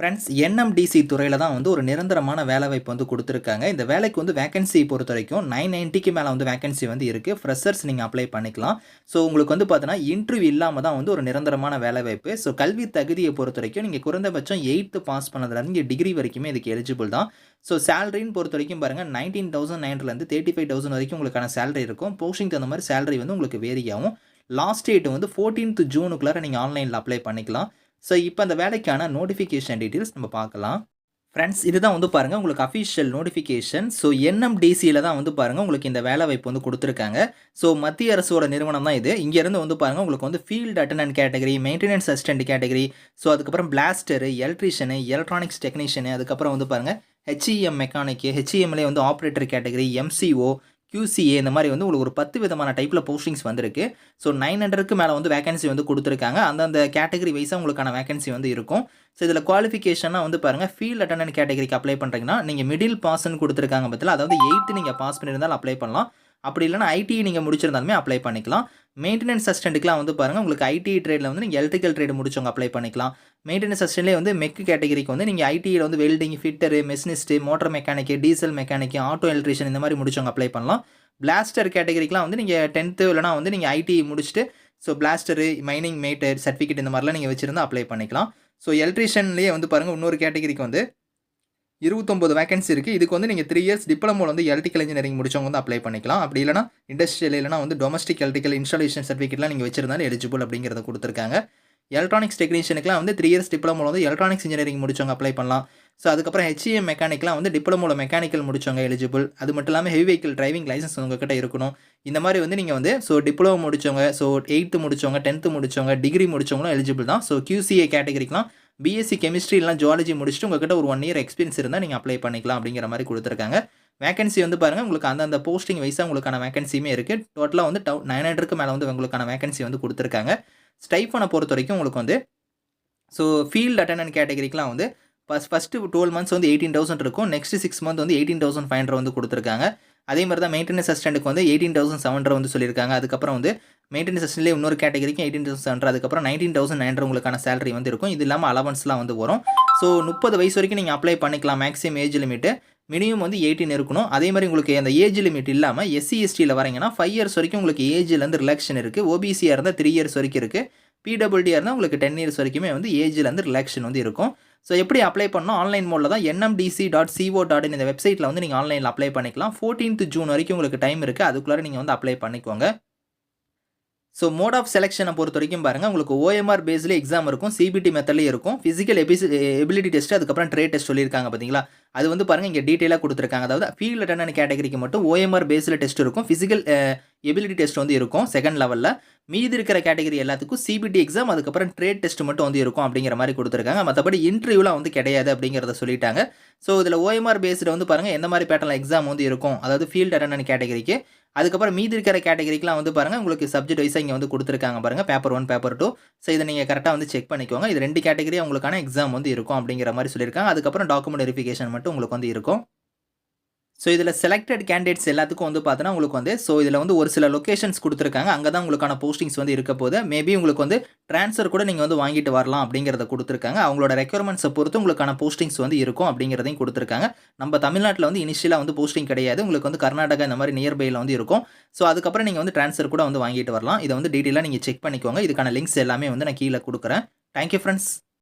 Friends NMDC துறையில் தான் வந்து ஒரு நிரந்தரமான வேலை வாய்ப்பு வந்து கொடுத்துருக்காங்க. இந்த வேலைக்கு வந்து வேகன்சி பொறுத்த வரைக்கும் நைன் நைன்ட்டிக்கு மேலே வந்து வேகன்சி வந்து இருக்குது ஃப்ரெஷர்ஸ் நீங்கள் அப்ளை பண்ணிக்கலாம். ஸோ உங்களுக்கு வந்து பார்த்தீங்கன்னா இன்டர்வியூ இல்லாமல் தான் வந்து ஒரு நிரந்தரமான வேலை வாய்ப்பு ஸோ கல்வி தகுதியை பொறுத்த வரைக்கும் நீங்கள் குறைந்தபட்சம் எயித்து பாஸ் பண்ணதுலேருந்து இங்கே டிகிரி வரைக்குமே இதுக்கு எலிஜிபிள் தான். ஸோ சேலரின்னு பொறுத்த வரைக்கும் பாருங்கள் நைன்டீன் தௌசண்ட் நைன்லேருந்து தேர்ட்டி ஃபைவ் தௌசண்ட் வரைக்கும் உங்களுக்கான சேலரி இருக்கும். போஸ்டிங் தகுந்த மாதிரி சேலரி வந்து உங்களுக்கு வேரி ஆகும். லாஸ்ட் டேட் வந்து ஃபோர்டீன்த் ஜூனுக்குள்ளார நீங்கள் ஆன்லைனில் அப்ளை பண்ணிக்கலாம். ஸோ இப்போ அந்த வேலைக்கான நோட்டிஃபிகேஷன் டீட்டெயில்ஸ் நம்ம பார்க்கலாம். ஃப்ரெண்ட்ஸ் இதுதான் வந்து பாருங்கள் உங்களுக்கு அஃபிஷியல் நோட்டிஃபிகேஷன் ஸோ என்எம்டிசியில் தான் வந்து பாருங்கள் உங்களுக்கு இந்த வேலை வாய்ப்பு வந்து கொடுத்துருக்காங்க. ஸோ மத்திய அரசோட நிறுவனம் தான் இது. இங்கேருந்து வந்து பாருங்கள் உங்களுக்கு வந்து field attendant category maintenance assistant category so அதுக்கப்புறம் பிளாஸ்டரு எலக்ட்ரிஷியனு எலக்ட்ரானிக்ஸ் டெக்னீஷியனு அதுக்கப்புறம் வந்து பாருங்கள் ஹெச்இஎம் மெக்கானிக்கு ஹெச்இஎம்லே வந்து ஆப்ரேட்டர் கேட்டகரி எம்சிஓ கியூசிஏ இந்த மாதிரி வந்து உங்களுக்கு ஒரு பத்து விதமான டைப்பில் போஸ்டிங்ஸ் வந்திருக்கு. ஸோ நைன் ஹண்ட்ரடுக்கு மேலே வந்து வேகன்சி வந்து கொடுத்துருக்காங்க. அந்தந்த கேட்டகரி வைஸாக உங்களுக்கான வேகன்சி வந்து இருக்கும். ஸோ இதில் குவாலிஃபிகேஷனாக வந்து பாருங்கள் ஃபீல்ட் அட்டண்டன்ட் கேட்டகரிக்கு அப்ளை பண்ணுறீங்கன்னா நீங்கள் மிடில் பாஸ்ன்னு கொடுத்துருக்காங்க பற்றில அதாவது எயித்து நீங்கள் பாஸ் பண்ணியிருந்தாலும் அப்ளை பண்ணலாம். அப்படி இல்லைனா ஐடி நீங்கள் முடிச்சிருந்தாலுமே அப்ளை பண்ணிக்கலாம். மெயின்டெனன்ஸ் அசிஸ்டண்ட்டுக்குலாம் வந்து பாருங்கள் உங்களுக்கு ஐடி ட்ரேடில் வந்து நீங்கள் எலக்ட்ரிக்கல் ட்ரேடு முடிச்சவங்க அப்ளை பண்ணிக்கலாம். மெயின்டெனன்ஸ் அசிஸ்டன்ட்லேயே வந்து மெக்கு கேட்டகரிக்கு வந்து நீங்கள் ஐடியில் வந்து welding fitter machinist motor mechanic diesel mechanic auto electrician இந்த மாதிரி முடிச்சவங்க அப்ளை பண்ணலாம். பிளாஸ்டர் கேட்டகரிக்கெலாம் வந்து நீங்கள் டென்த்து இல்லைனா வந்து நீங்கள் ஐடி முடிச்சுட்டு so plaster mining matter certificate இந்த மாதிரிலாம் நீங்கள் வச்சுருந்தா அப்ளை பண்ணிக்கலாம். ஸோ எலக்ட்ரிஷியன்லேயே வந்து பாருங்கள் இன்னொரு கேட்டகரிக்கு வந்து இருபத்தொம்பது வேகன்சி இருக்குது இதுக்கு வந்து நீங்கள் த்ரீ இயர்ஸ் டிப்ளமோவில் வந்து எலக்ட்ரிக்கல் இன்ஜினியரிங் முடிச்சவங்க வந்து அப்ளை பண்ணிக்கலாம். அப்படி இல்லைனா இண்டஸ்ட்ரியல் இல்லைனா வந்து டொமஸ்டிக் எலக்ட்ரிக்கல் இன்ஸ்டாலேஷன் சர்டிஃபிகேட்லாம் நீங்கள் வச்சிருந்தாலும் எலிஜிபிள் அப்படிங்கிறத கொடுத்துருக்காங்க. எலக்ட்ரானிக்ஸ் டெக்னீஷியனுக்குலாம் வந்து த்ரீ இயர்ஸ் டிப்ளமோவில் வந்து எலக்ட்ரானிக்ஸ் இன்ஜினியரிங் முடிச்சவங்க அப்ளை பண்ணலாம். ஸோ அதுக்கப்புறம் ஹெச்இஎம் மெக்கானிக்லாம் வந்து டிப்ளமோவில் மெக்கானிக்கல் முடிச்சவங்க எலிஜிபிள் அது மட்டும் இல்லாமல் ஹெவி வெஹிக்கிள் டிரைவிங் லைசன்ஸ் உங்ககிட்ட இருக்கணும். இந்த மாதிரி வந்து நீங்கள் வந்து ஸோ டிப்ளமோ முடிச்சவங்க ஸோ எயித்து முடிச்சவங்க டென்த்து முடிச்சவங்க டிகிரி முடிச்சவங்களும் எலிஜிபிள் தான். ஸோ கியூசிஏ கேட்டகரிக்கெலாம் பிஎஸ்சி கெமிஸ்ட்ரி இல்லை ஜுவாலஜி முடிச்சுட்டு உங்ககிட்ட ஒரு ஒன் இயர் எக்ஸ்பீரியன்ஸ் இருந்தால் நீங்கள் அப்ளை பண்ணிக்கலாம் அப்படிங்கிற மாதிரி கொடுத்துருக்காங்க. வேகன்சி வந்து பாருங்கள் உங்களுக்கு அந்தந்த போஸ்டிங் வைஸாக உங்களுக்கான வேகன்சியுமே இருக்குது டோட்டலாக வந்து டவு நைன் ஹண்ட்ரடுக்கு மேலே வந்து உங்களுக்கான வேகன்சி வந்து கொடுத்துருக்காங்க. ஸ்டைஃபனை பொறுத்த வரைக்கும் உங்களுக்கு வந்து ஸோ ஃபீல்டு அட்டண்டன்ட் கேட்டகரிக்கெலாம் வந்து ஃபஸ்ட் ஃபஸ்ட்டு டுவெல் மந்த்ஸ் வந்து எயிட்டீன் தௌசண்ட் இருக்கும். நெக்ஸ்ட் சிக்ஸ் மந்த் வந்து எயிட்டீன் தௌசண்ட் ஃபைவ் ஹண்ட்ரட் வந்து கொடுத்துருக்காங்க. அதே மாதிரி தான் மெயின்டெனன்ஸ் அசிஸ்டண்ட்டுக்கு வந்து எயிட்டீன் தௌசண்ட் செவன் ஹண்ட்ரட் வந்து சொல்லியிருக்காங்க. அதுக்கப்புறம் வந்து மெயின்டெனன்ஸ் அசிஸ்டன்ட்லேயே இன்னொரு கேட்டகரிக்கும் எயிட்டீன் தௌசண்ட் ஹண்ட்ரட் அதுக்கப்புறம் நைன்டீன் தௌசண்ட் நைன் உங்களுக்கான சேலரி வந்து இருக்கும். இது இல்லாமல் அலவன்ஸ்லாம் வந்து வரும். ஸோ முப்பது வயசு வரைக்கும் நீங்கள் அப்ளை பண்ணிக்கலாம். மேக்ஸிமம் ஏஜ் லிமிட்டு மினிமம் வந்து எயிட்டீன் இருக்கணும். அதே மாதிரி உங்களுக்கு அந்த ஏஜ் லிமிட் இல்லாமல் எஸ்சி எஸ்டியில் வரீங்கன்னா ஃபைவ் இயர்ஸ் வரைக்கும் உங்களுக்கு ஏஜ்லேருந்து ரிலாக்ஷன் இருக்குது ஓபிசியாக இருந்தால் த்ரீ இயர்ஸ் வரைக்கும் இருக்குது பிடபிள்டியாக இருந்தால் உங்களுக்கு டென் இயர்ஸ் வரைக்குமே வந்து ஏஜ்லேருந்து ரிலாக்ஷன் வந்து இருக்கும். ஸோ எப்படி அப்ளை பண்ணோம் ஆன்லைன் மோடில் தான் என்எம்டிசி டாட் சிஓ டாட் இந்த வெப்சைட்டில் வந்து நீங்கள் ஆன்லைனில் அப்ளை பண்ணிக்கலாம். ஃபோர்டீன்த் ஜூன் வரைக்கும் உங்களுக்கு டைம் இருக்குது அதுக்குள்ளே நீங்கள் வந்து அப்ளை பண்ணிக்கோங்க. ஸோ மோட் ஆஃப் செலெக்ஷனை பொறுத்த வரைக்கும் பாருங்கள் உங்களுக்கு ஓஎம்ஆர் பேஸ்லேயே எக்ஸாம் இருக்கும் சிபிடி மெத்தட்லேயும் இருக்கும். ஃபிசிக்கல் எபிசி எபிலிட்டி டெஸ்ட் அதுக்கப்புறம் ட்ரேட் டெஸ்ட் சொல்லியிருக்காங்க பார்த்தீங்களா அது வந்து பாருங்கள் இங்கே டீட்டெயிலாக கொடுத்துருக்காங்க. அதாவது ஃபீல்ட் அட்டன்ட் கேட்டகரிக்கு மட்டும் ஓஎம்ஆர் பேஸில் டெஸ்ட் இருக்கும். ஃபிசிக்கல் எபிலிட்டி டெஸ்ட் வந்து இருக்கும். செகண்ட் லெவலில் மீதி இருக்கிற கேட்டகரி எல்லாத்துக்கும் சிபிடி எக்ஸாம் அதுக்கப்புறம் ட்ரேட் டெஸ்ட் மட்டும் வந்து இருக்கும் அப்படிங்கிற மாதிரி கொடுத்துருக்காங்க. மற்றபடி இன்டர்வியூலாம் வந்து கிடையாது அப்படிங்கிறத சொல்லிட்டாங்க. ஸோ இதில் ஓஎம்ஆர் பேஸ்டு வந்து பாருங்கள் எந்த மாதிரி பேட்டர்னில் எக்ஸாம் வந்து இருக்கும் அதாவது ஃபீல்டு அட்டன்ட் கேட்டகரிக்கு அதுக்கப்புறம் மீதி இருக்கிற கேட்டகரிக்கெலாம் வந்து பாருங்கள் உங்களுக்கு சப்ஜெக்ட் வைஸாக இங்கே வந்து கொடுத்துருக்காங்க பாருங்கள் paper one paper two so இதை நீங்கள் கரெக்டாக வந்து செக் பண்ணிக்கோங்க. இது ரெண்டு கேட்டகரி உங்களுக்கான எக்ஸாம் வந்து இருக்கும் அப்படிங்கிற மாதிரி சொல்லியிருக்காங்க. அதுக்கப்புறம் டாக்குமெண்ட் வெரிஃபிகேஷன் மட்டும் உங்களுக்கு வந்து இருக்கும். ஸோ இதில் செலக்டட் கேண்டிடேட்ஸ் எல்லாத்துக்கும் வந்து பார்த்தோன்னா உங்களுக்கு வந்து ஸோ இதில் வந்து ஒரு சில லொக்கேஷன்ஸ் கொடுத்துருக்காங்க. அங்கே தான் உங்களுக்கான போஸ்டிங்ஸ் வந்து இருக்க போது மேபி உங்களுக்கு வந்து ட்ரான்ஸ்ஃபர் கூட நீங்கள் வந்து வாங்கிட்டு வரலாம் அப்படிங்கிறத கொடுத்துருக்காங்க. அவங்களோட ரெக்யர்மெண்ட்ஸை பொறுத்து உங்களுக்கான போஸ்டிங்ஸ் வந்து இருக்கும் அப்படிங்கிறதையும் கொடுத்துருக்காங்க. நம்ம தமிழ்நாட்டில் வந்து இனிஷியலாக வந்து போஸ்டிங் கிடையாது. உங்களுக்கு வந்து கர்நாடகா இந்த மாதிரி நியர்பையில் வந்து இருக்கும். ஸோ அதுக்கப்புறம் நீங்கள் வந்து ட்ரான்ஸ்ஃபர் கூட வந்து வாங்கிட்டு வரலாம். இதை வந்து டீட்டெயிலாக நீங்கள் செக் பண்ணிக்கோங்க. இதுக்கான லிங்க்ஸ் எல்லாமே வந்து நான் கீழே கொடுக்குறேன். Thank you friends